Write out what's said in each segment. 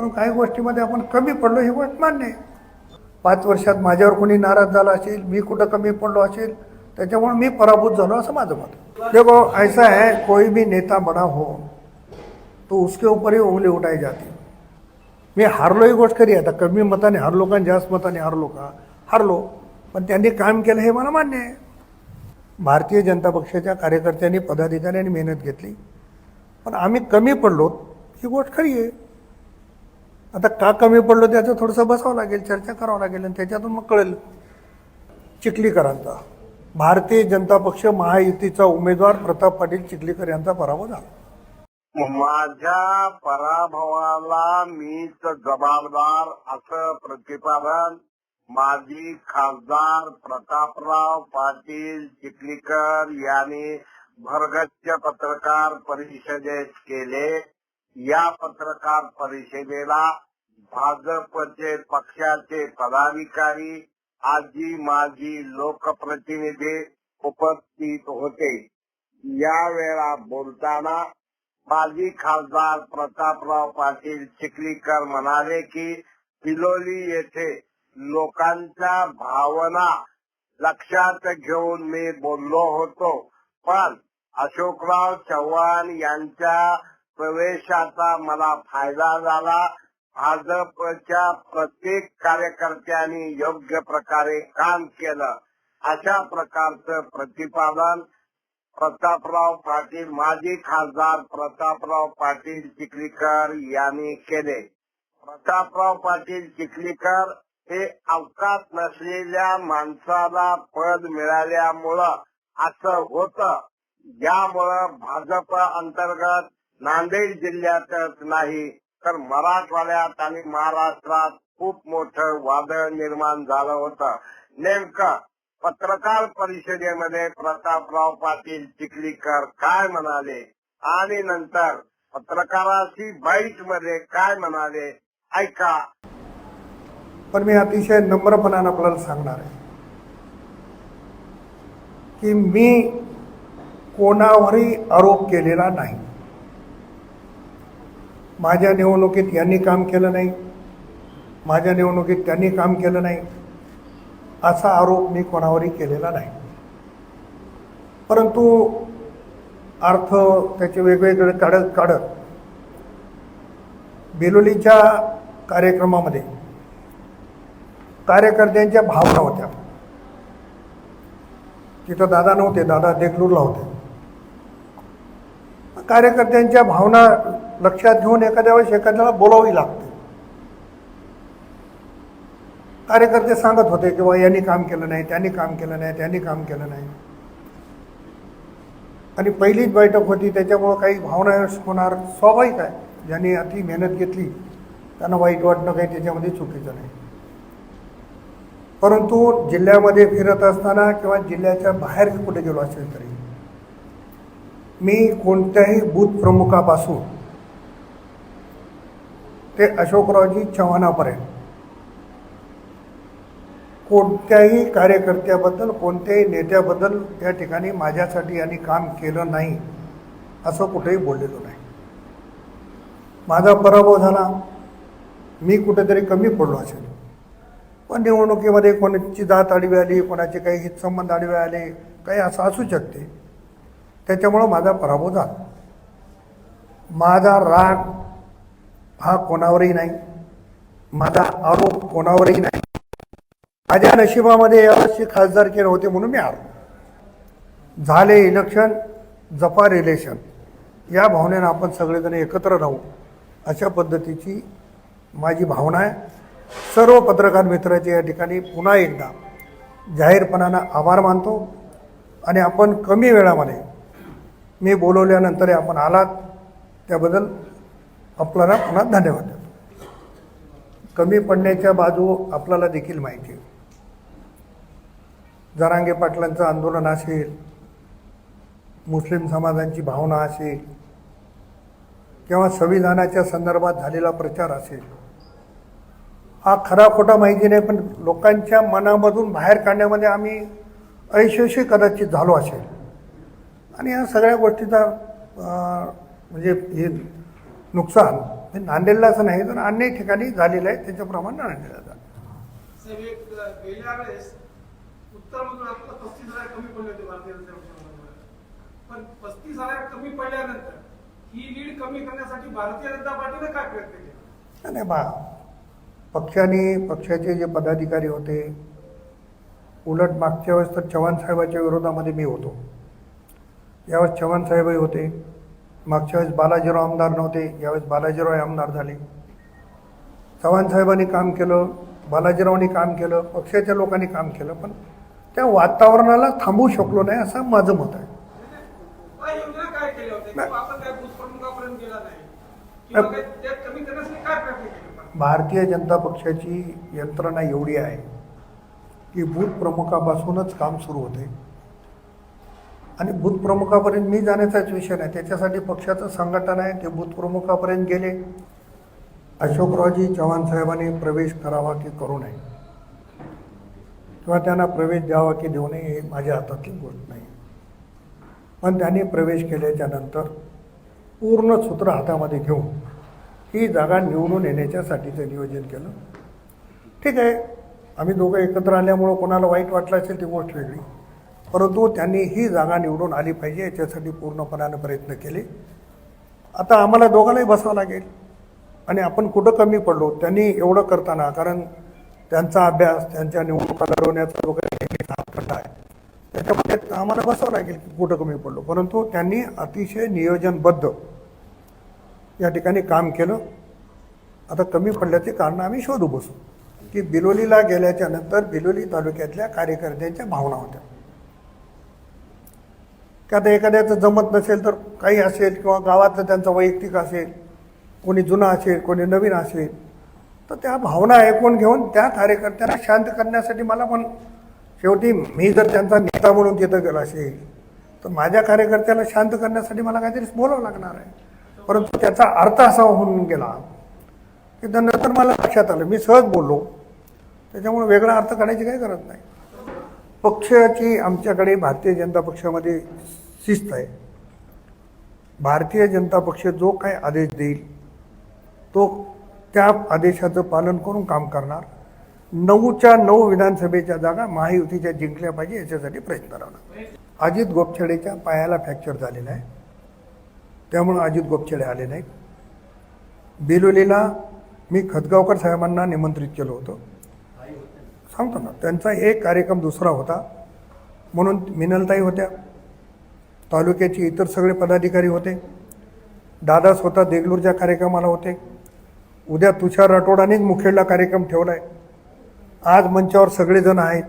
पण काही गोष्टीमध्ये आपण कमी पडलो ही गोष्ट मान्य आहे. पाच वर्षात माझ्यावर कोणी नाराज झाला असेल मी कुठं कमी पडलो असेल त्याच्यामुळे मी पराभूत झालो असं माझं मत देखो ऐसा है कोई भी नेता बड़ा हो तो उसके ऊपर ही उंगली उठाई जाती मी हारलो ही गोष्ट खरी आहे. आता कमी मताने हारलो का जास्त मताने हारलो का? हारलो. पण त्यांनी काम केलं हे मला मान्य आहे. भारतीय जनता पक्षाच्या कार्यकर्त्यांनी पदाधिकाऱ्यांनी मेहनत घेतली. पण आम्ही कमी पडलो ही गोष्ट खरी आहे. आता का कमी पडलो त्याचं थोडंसं बसावं लागेल चर्चा करावं लागेल आणि त्याच्यातून मग कळेल. चिखलीकरांचा. भारतीय जनता पक्ष महायुतीचा उमेदवार प्रताप पाटील चिखलीकर यांचा पराभव झाला. माझ्या पराभवाला मीच जबाबदार असं प्रतिपादन माजी खासदार प्रतापराव पाटील चिखलीकर यांनी भरगच्च पत्रकार परिषदेत केले. या पत्रकार परिषदेला भाजपचे पक्षाचे पदाधिकारी आजी माजी लोकप्रतिनिधी उपस्थित होते. यावेळा बोलताना माजी खासदार प्रतापराव पाटील चिखलीकर म्हणाले की पिलोली येथे लोकांच्या भावना लक्षात घेऊन मी बोललो होतो. पण अशोकराव चव्हाण यांच्या प्रवेशाचा मला फायदा झाला. भाजपच्या प्रत्येक कार्यकर्त्यांनी योग्य प्रकारे काम केलं. अशा प्रकारचं प्रतिपादन प्रतापराव पाटील माजी खासदार प्रतापराव पाटील चिखलीकर यांनी केले. प्रतापराव पाटील चिखलीकर हे अवकात नसलेल्या माणसाला पद मिळाल्यामुळं असं होतं. ज्यामुळं भाजप अंतर्गत नांदेड जिल्ह्यातच नाही तर मराठवाड्यात आणि महाराष्ट्रात खूप मोठं वादळ निर्माण झालं होतं. नेमकं पत्रकार परिषदेमध्ये प्रतापराव पाटील चिखलीकर काय म्हणाले? आणि नंतर पत्रकाराशी बाईटमध्ये काय म्हणाले? ऐका. पण मी अतिशय नम्रपणानं आपल्याला सांगणार आहे की मी कोणावरही आरोप केलेला नाही. माझ्या निवडणुकीत यांनी काम केलं नाही. माझ्या निवडणुकीत त्यांनी काम केलं नाही. असा आरोप मी कोणावरही केलेला नाही. परंतु अर्थ त्याचे वेगवेगळे काढत काढत बेलोलीच्या कार्यक्रमामध्ये कार्यकर्त्यांच्या भावना होत्या. तिथं दादा नव्हते दादा देगलूरला होते. कार्यकर्त्यांच्या भावना लक्षात घेऊन एखाद्या वेळेस एखाद्याला बोलावी लागते. कार्यकर्ते सांगत होते की बा यांनी काम केलं नाही त्यांनी काम केलं नाही त्यांनी काम केलं नाही. आणि पहिलीच बैठक होती त्याच्यामुळं काही भावना होणार. स्वाभाविक आहे ज्यांनी अति मेहनत घेतली त्यांना वाईट वाटणं काही त्याच्यामध्ये चुकीचं नाही. परंतु जिल्ह्यामध्ये फिरत असताना किंवा जिल्ह्याच्या बाहेर कुठे गेलो असेल तरी मी कोणत्याही बूथ प्रमुखापासून ते अशोकरावजी चव्हाणापर्यंत. कोणत्याही कार्यकर्त्याबद्दल कोणत्याही नेत्याबद्दल त्या ठिकाणी माझ्यासाठी यांनी काम केलं नाही असं कुठेही बोललेलो नाही. माझा पराभव झाला. मी कुठेतरी कमी पडलो असेल. पण निवडणुकीमध्ये कोणाची जात आडवी आली कोणाचे काही हितसंबंध आडवे आले काही असं असू शकते. त्याच्यामुळं माझा पराभव झाला. माझा राग हा कोणावरही नाही. माझा आरोप कोणावरही नाही. माझ्या नशिबामध्ये यावर्षी खासदारकी नव्हते म्हणून मी आलो झाले इलेक्शन जपा रिलेशन या भावनेनं आपण सगळेजण एकत्र राहू. अशा पद्धतीची माझी भावना आहे. सर्व पत्रकार मित्राचे या ठिकाणी पुन्हा एकदा जाहीरपणानं आभार मानतो. आणि आपण कमी वेळामध्ये मी बोलवल्यानंतर आपण आलात त्याबद्दल आपल्याला पुन्हा धन्यवाद. देतो कमी पडण्याच्या बाजू आपल्याला देखील माहिती आहे. जरांगे पाटलांचं आंदोलन असेल मुस्लिम समाजांची भावना असेल किंवा संविधानाच्या संदर्भात झालेला प्रचार असेल हा खरा खोटा माहिती नाही पण लोकांच्या मनामधून बाहेर काढण्यामध्ये आम्ही अयशस्वी कदाचित झालो असेल. आणि या सगळ्या गोष्टीचा म्हणजे हे नुकसान. हे नांदेडलाच नाही तर अन्य ठिकाणी झालेलं आहे नांदेडला पण पस्तीस हजार कमी पडल्यानंतर ही लीड कमी करण्यासाठी भारतीय जनता पार्टीने काय प्रयत्न केले? नाही, नाही बा पक्षाने पक्षाचे जे पदाधिकारी होते उलट मागच्या वेळेस तर चव्हाण साहेबाच्या विरोधामध्ये मी होतो. यावेळेस चव्हाण साहेबही होते. मागच्या वेळेस बालाजीराव आमदार नव्हते यावेळेस बालाजीराव आमदार झाले. चव्हाण साहेबांनी काम केलं बालाजीरावनी काम केलं पक्षाच्या लोकांनी काम केलं पण त्या वातावरणाला थांबवू शकलो नाही असं माझं मत आहे. भारतीय जनता पक्षाची यंत्रणा एवढी आहे की बूथ प्रमुखापासूनच काम सुरू होते. आणि बूथप्रमुखापर्यंत मी जाण्याचाच विषय नाही. त्याच्यासाठी पक्षाचं संघटन आहे ते बूथप्रमुखापर्यंत गेले. अशोकरावजी चव्हाण साहेबांनी प्रवेश करावा की करू नये? किंवा त्यांना प्रवेश द्यावा की देऊ नये हे माझ्या हातातली गोष्ट नाही. पण त्यांनी प्रवेश केल्याच्यानंतर पूर्ण सूत्र हातामध्ये घेऊन ही जागा निवडून येण्याच्यासाठीचं नियोजन केलं. ठीक आहे. आम्ही दोघं एकत्र आल्यामुळं कोणाला वाईट वाटलं असेल ती गोष्ट वेगळी. परंतु त्यांनी ही जागा निवडून आली पाहिजे याच्यासाठी पूर्णपणानं प्रयत्न केले. आता आम्हाला दोघांनाही बसावं लागेल. आणि आपण कुठं कमी पडलो त्यांनी एवढं करताना कारण त्यांचा अभ्यास त्यांच्या निवडणुका लढवण्याचा वगैरे काही आहे. त्याच्यामध्ये आम्हाला बसावं लागेल की कुठं कमी पडलो. परंतु त्यांनी अतिशय नियोजनबद्ध या ठिकाणी काम केलं. आता कमी पडल्याचे कारण आम्ही शोधू बसू की बिलोलीला गेल्याच्यानंतर बिलोली तालुक्यातल्या कार्यकर्त्यांच्या भावना होत्या. की आता एखाद्याचं जमत नसेल तर काही असेल किंवा गावातलं त्यांचं वैयक्तिक असेल कोणी जुना असेल कोणी नवीन असेल तर त्या भावना ऐकून घेऊन त्या कार्यकर्त्यांना शांत करण्यासाठी मला पण शेवटी मी जर त्यांचा नेता म्हणून तिथं गेलो असेल तर माझ्या कार्यकर्त्याला शांत करण्यासाठी मला काहीतरी बोलावं लागणार आहे. परंतु त्याचा अर्थ असा होऊन गेला की नंतर मला लक्षात आलं मी सहज बोललो. त्याच्यामुळे वेगळा अर्थ काढायची काही गरज नाही. पक्षाची आमच्याकडे भारतीय जनता पक्षामध्ये शिस्त आहे. भारतीय जनता पक्ष जो काय आदेश देईल तो त्या आदेशाचं पालन करून काम करणार. नऊच्या नऊ विधानसभेच्या जागा महायुतीच्या जिंकल्या पाहिजे याच्यासाठी प्रयत्न राहणार. अजित गोपछडेच्या पायाला फ्रॅक्चर झालेला आहे. त्यामुळं अजित गोपछडे आले नाहीत. बिलोलीला मी खतगावकर साहेबांना निमंत्रित केलं होतं. सांगतो ना त्यांचा एक कार्यक्रम दुसरा होता. म्हणून मिनलताई होत्या. तालुक्याचे इतर सगळे पदाधिकारी होते. दादा स्वतः देगलूरच्या कार्यक्रमाला होते. उद्या तुषार राठोडानेच मुखेडला कार्यक्रम ठेवला आहे आज मंचावर सगळेजण आहेत.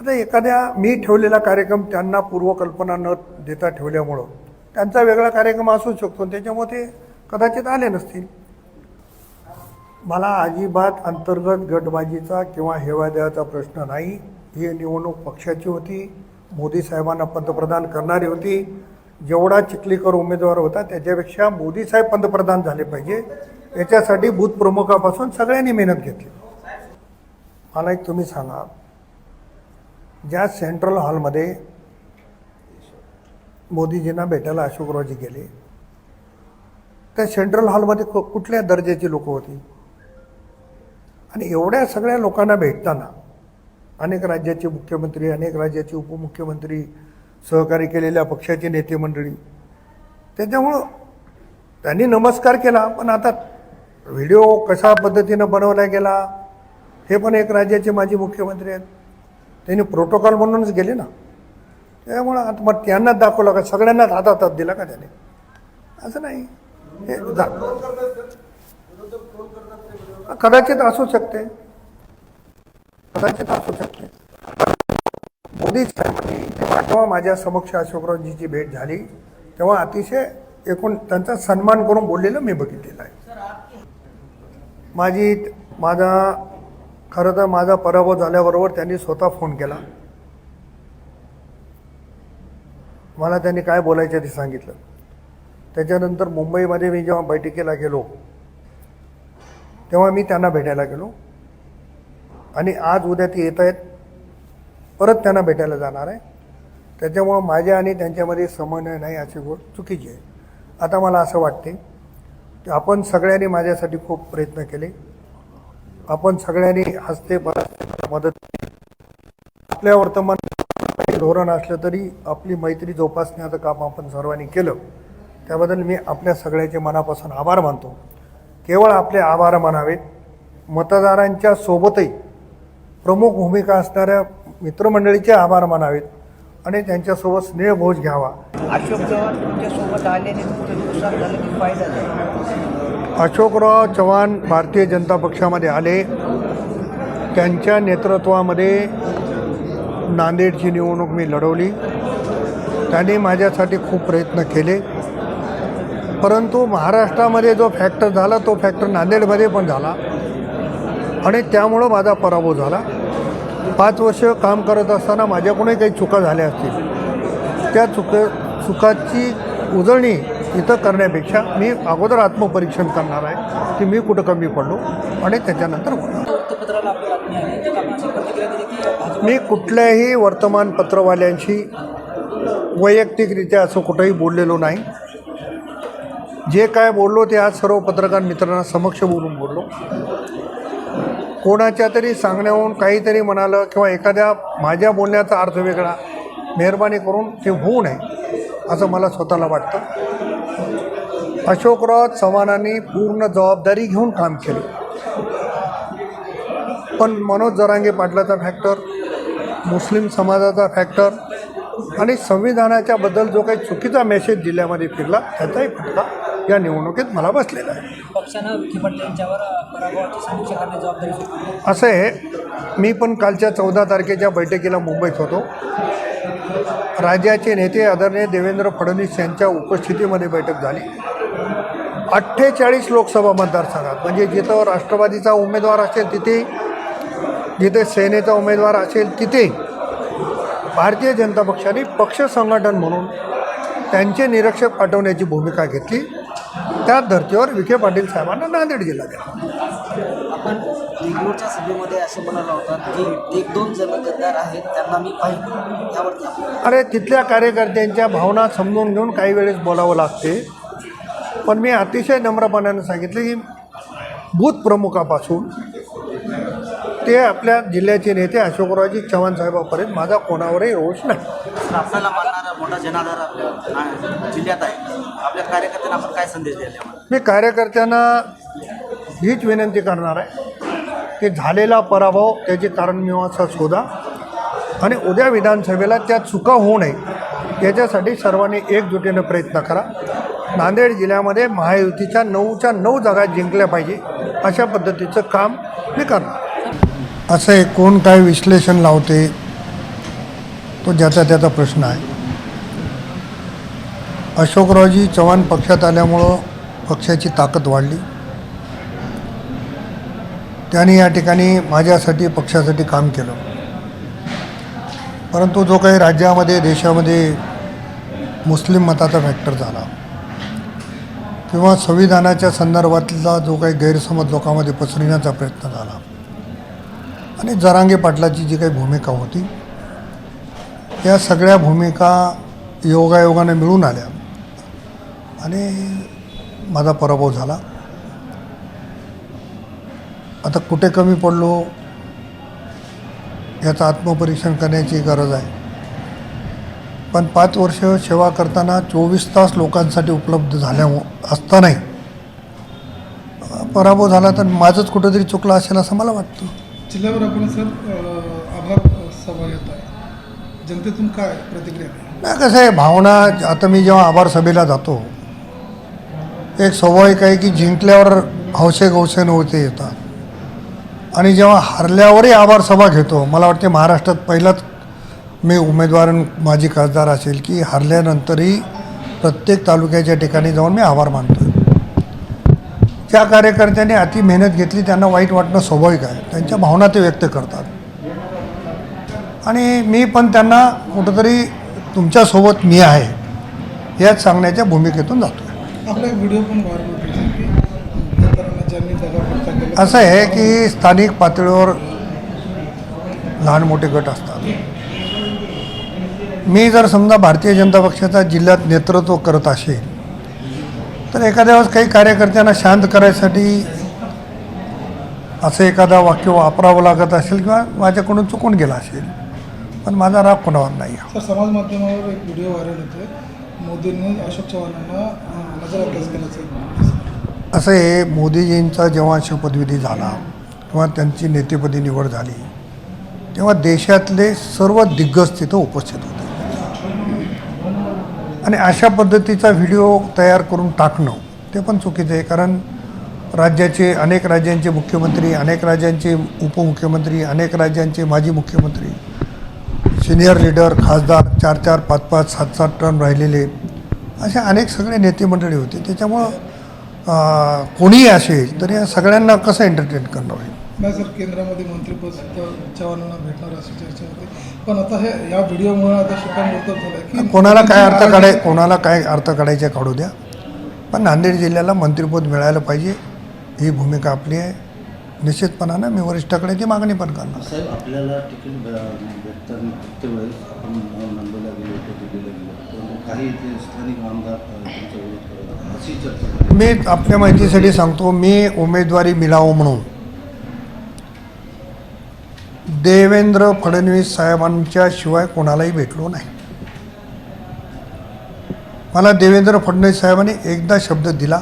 आता एखाद्या मी ठेवलेला कार्यक्रम त्यांना पूर्वकल्पना न देता ठेवल्यामुळं. त्यांचा वेगळा कार्यक्रम असू शकतो. त्याच्यामुळे ते कदाचित आले नसतील. मला अजिबात अंतर्गत गटबाजीचा किंवा हेवाद्याचा प्रश्न नाही. ही निवडणूक पक्षाची होती. मोदी साहेबांना पंतप्रधान करणारी होती. जेवढा चिखलीकर उमेदवार होता त्याच्यापेक्षा मोदी साहेब पंतप्रधान झाले पाहिजे. याच्यासाठी बूथप्रमुखापासून सगळ्यांनी मेहनत घेतली. मला एक तुम्ही सांगा ज्या सेंट्रल हॉलमध्ये मोदीजींना भेटायला अशोकरावजी गेले त्या सेंट्रल हॉलमध्ये कु- कुठल्या दर्जाची लोक होती? आणि एवढ्या सगळ्या लोकांना भेटताना अनेक राज्याचे मुख्यमंत्री अनेक राज्याचे उपमुख्यमंत्री सहकारी केलेल्या पक्षाचे नेते मंडळी. त्याच्यामुळं त्यांनी नमस्कार केला पण आता व्हिडिओ कशा पद्धतीनं बनवला गेला हे पण एक राज्याचे माजी मुख्यमंत्री आहेत. त्यांनी प्रोटोकॉल म्हणूनच गेले ना. त्यामुळं आता मग त्यांनाच दाखवला का सगळ्यांनाच हातात दिला का त्याने? असं नाही. हे कदाचित असू शकते. कदाचित असू शकते मोदी जेव्हा जेव्हा माझ्या समक्ष अशोकरावजीची भेट झाली तेव्हा अतिशय एकूण त्यांचा सन्मान करून बोललेलं मी बघितलेलं आहे. माझी माझा खरं तर माझा पराभव झाल्याबरोबर त्यांनी स्वतः फोन केला. मला त्यांनी काय बोलायचं ते सांगितलं. त्याच्यानंतर मुंबईमध्ये मी जेव्हा बैठकीला गेलो तेव्हा मी त्यांना भेटायला गेलो. आणि आज उद्या ते येत आहेत. परत त्यांना भेटायला जाणार आहे. त्याच्यामुळं माझ्या आणि त्यांच्यामध्ये समन्वय नाही अशी गोष्ट चुकीची आहे. आता मला असं वाटते की आपण सगळ्यांनी माझ्यासाठी खूप प्रयत्न केले. आपण सगळ्यांनी हस्ते बरसते मदत केली. आपल्या वर्तमान धोरण असलं तरी आपली मैत्री जोपासण्याचं काम आपण सर्वांनी केलं. त्याबद्दल मी आपल्या सगळ्याचे मनापासून आभार मानतो. केवळ आपले आभार मानावेत. मतदारांच्या सोबतही प्रमुख भूमिका असणाऱ्या मित्रमंडळीचे आभार मानावेत आणि त्यांच्यासोबत स्नेहभोज घ्यावा. अशोक चव्हाण तुमच्यासोबत आल्याने तुमचं नुकसान झालं की फायदा झाला? अशोकराव चव्हाण भारतीय जनता पक्षामध्ये आले. त्यांच्या नेतृत्वामध्ये नांदेडची निवडणूक मी लढवली. त्यांनी माझ्यासाठी खूप प्रयत्न केले. परंतु महाराष्ट्रामध्ये जो फॅक्टर झाला तो फॅक्टर नांदेडमध्ये पण झाला. आणि त्यामुळं माझा पराभव झाला. पाच वर्ष काम करत असताना माझ्याकडूनही काही चुका झाल्या असतील. त्या चुक चुकाची उजळणी इथं करण्यापेक्षा मी अगोदर आत्मपरीक्षण करणार आहे की मी कुठं कमी पडलो आणि त्याच्यानंतर मी कुठल्याही वर्तमानपत्रवाल्यांशी वैयक्तिकरित्या असं कुठंही बोललेलो नाही. जे काय बोललो ते आज सर्व पत्रकार मित्रांना समक्ष बोलून बोललो. कोणाच्या तरी सांगण्याहून काहीतरी म्हणालं किंवा एखाद्या माझ्या बोलण्याचा अर्थ वेगळा मेहरबानी करून ते होऊ नये असं मला स्वतःला वाटतं. अशोकराव चव्हाणांनी पूर्ण जबाबदारी घेऊन काम केले. पण मनोज जरांगे पाटलाचा फॅक्टर मुस्लिम समाजाचा फॅक्टर आणि संविधानाच्या बद्दल जो काही चुकीचा मेसेज जिल्ह्यामध्ये फिरला त्याचाही फटका या निवडणुकीत मला बसलेला आहे. पक्षानं विखे पाटील यांच्यावर पराभवाची समीक्षा करण्याची जबाबदारी सोपवली असं आहे मी पण कालच्या चौदा तारखेच्या बैठकीला मुंबईत होतो. राज्याचे नेते आदरणीय देवेंद्र फडणवीस यांच्या उपस्थितीमध्ये बैठक झाली. अठ्ठेचाळीस लोकसभा मतदारसंघात म्हणजे जिथं राष्ट्रवादीचा उमेदवार असेल तिथे जिथे सेनेचा उमेदवार असेल तिथे भारतीय जनता पक्षाने पक्ष संघटन म्हणून त्यांचे निरीक्षक पाठवण्याची भूमिका घेतली. त्याच धर्तीवर विखे पाटील साहेबांना नांदेड जिल्हा दिला आपण देगलूरच्या सभेमध्ये असं म्हणाला होता की एक दोन जण गद्दार आहेत त्यांना मी पाहिजे अरे तिथल्या कार्यकर्त्यांच्या भावना समजून घेऊन काही वेळेस बोलावं लागते. पण मी अतिशय नम्रपणाने सांगितलं की बूथ प्रमुखापासून ते आपल्या जिल्ह्याचे नेते अशोकरावजी चव्हाण साहेबापर्यंत माझा कोणावरही रोष नाही. आपल्याला मानणारा मोठा जनाधार जिल्ह्यात आहे. कार्यकर्त्यांना आपण काय संदेश मी कार्यकर्त्यांना हीच विनंती करणार आहे की झालेला पराभव त्याची कारण शोधा आणि उद्या विधानसभेला त्या चुका होऊ नये याच्यासाठी सर्वांनी एकजुटीनं प्रयत्न करा. नांदेड जिल्ह्यामध्ये महायुतीच्या नऊच्या नऊ जागा जिंकल्या पाहिजे अशा पद्धतीचं काम मी करणार. असं आहे कोण काय विश्लेषण लावते तो ज्याचा त्याचा प्रश्न आहे. अशोकरावजी चव्हाण पक्षात आल्यामुळं पक्षाची ताकद वाढली. त्यांनी या ठिकाणी माझ्यासाठी पक्षासाठी काम केलं. परंतु जो काही राज्यामध्ये देशामध्ये मुस्लिम मताचा फॅक्टर झाला किंवा संविधानाच्या संदर्भातला जो काही गैरसमज लोकांमध्ये पसरविण्याचा प्रयत्न झाला आणि जरांगे पाटलाची जी काही भूमिका होती या सगळ्या भूमिका योगायोगाने मिळून आल्या. आणि माझा पराभव झाला. आता कुठे कमी पडलो याचं आत्मपरीक्षण करण्याची गरज आहे. पण पाच वर्ष सेवा करताना चोवीस तास लोकांसाठी उपलब्ध झाल्या असतानाही पराभव झाला तर माझंच कुठंतरी चुकलं असेल असं मला वाटतं. जिल्ह्यावर आपण सर आभार सभा घेत आहे. जनतेतून काय प्रतिक्रिया नाही कसं आहे भावना आता मी जेव्हा आभार सभेला जातो एक स्वाभाविक आहे की जिंकल्यावर हौसे गौसे नव्हते येतात. आणि जेव्हा हरल्यावरही आभार सभा घेतो मला वाटते महाराष्ट्रात पहिलाच मी उमेदवार माझी खासदार असेल की हरल्यानंतरही प्रत्येक तालुक्याच्या ठिकाणी जाऊन मी आभार मानतो ज्या कार्यकर्त्यांनी अति मेहनत घेतली त्यांना वाईट वाटणं स्वाभाविक आहे. त्यांच्या भावना ते व्यक्त करतात. आणि मी पण त्यांना कुठंतरी तुमच्यासोबत मी आहे याच सांगण्याच्या भूमिकेतून जातो. आपला व्हिडिओ पण व्हायरल होतो असं आहे की स्थानिक पातळीवर लहान मोठे गट असतात. मी जर समजा भारतीय जनता पक्षाचा जिल्ह्यात नेतृत्व करत असेल तर एखाद्या वेळेस काही कार्यकर्त्यांना शांत करायसाठी असं एखादा वाक्य वापरावं लागत असेल किंवा माझ्याकडून चुकून गेला असेल पण माझा राग कोणावर नाही. समाज माध्यमावर एक व्हिडिओ व्हायरल होतोय. मोदींनी अशोक चव्हाणांना केल्याचं असं हे मोदीजींचा जेव्हा शपथविधी झाला किंवा त्यांची नेतेपदी निवड झाली तेव्हा देशातले सर्व दिग्गज तिथं उपस्थित होते. आणि अशा पद्धतीचा व्हिडिओ तयार करून टाकणं ते पण चुकीचं आहे. कारण राज्याचे अनेक राज्यांचे मुख्यमंत्री अनेक राज्यांचे उपमुख्यमंत्री अनेक राज्यांचे माजी मुख्यमंत्री सिनियर लीडर खासदार चार चार पाच पाच सात सात टर्म राहिलेले असे अनेक सगळे नेते मंडळी होते. त्याच्यामुळं कोणीही असेल तर या सगळ्यांना कसं एंटरटेन करणं होईल? नाही सर केंद्रामध्ये मंत्रिपद सुद्धा चव्हाणांना भेटणार अशी चर्चा होती. पण आता हे या व्हिडिओमुळे आता झालं कोणाला काय अर्थ काढाय कोणाला काय अर्थ काढायचे काढू द्या. पण नांदेड जिल्ह्याला मंत्रिपद मिळायला पाहिजे ही भूमिका आपली आहे. निश्चितपणानं मी वरिष्ठाकडे ती मागणी पण करणार साहेब आपल्याला तिकीट भे- भेटताना प्रत्येक वेळेस आपण नंदूला गेलो होतो दिल्लीला गेलो होतो परंतु काही इथे स्थानिक आमदार अ, त्यांचा विरोध करत आहेत. अशी चर्चा झाली. मी आपल्या माहितीसाठी सांगतो मी उमेदवारी मिळावं म्हणून देवेंद्र फडणवीस साहेबांच्या शिवाय कोणालाही भेटलो नाही मला देवेंद्र फडणवीस साहेबांनी एकदा शब्द दिला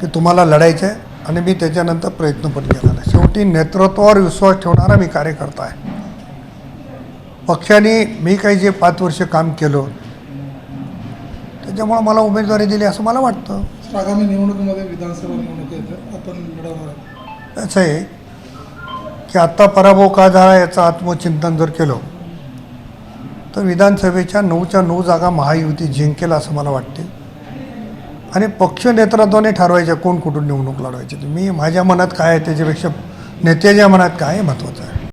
की तुम्हाला लढायचं आहे आणि मी त्याच्यानंतर प्रयत्न पण केला नाही शेवटी नेतृत्वावर विश्वास ठेवणारा मी कार्यकर्ता आहे. पक्षाने मी काही जे पाच वर्ष काम केलं त्याच्यामुळं मला उमेदवारी दिली असं मला वाटतं. आगामी निवडणुकीमध्ये विधानसभा निवडणूक आपण लढवणार असं आहे की आत्ता पराभव का झाला याचं आत्मचिंतन जर केलं तर विधानसभेच्या नऊच्या नऊ जागा महायुती जिंकेल असं मला वाटते. आणि पक्ष नेतृत्वाने ठरवायच्या कोण कुठून निवडणूक लढवायची. मी माझ्या मनात काय आहे त्याच्यापेक्षा नेत्याच्या मनात काय आहे महत्त्वाचं आहे?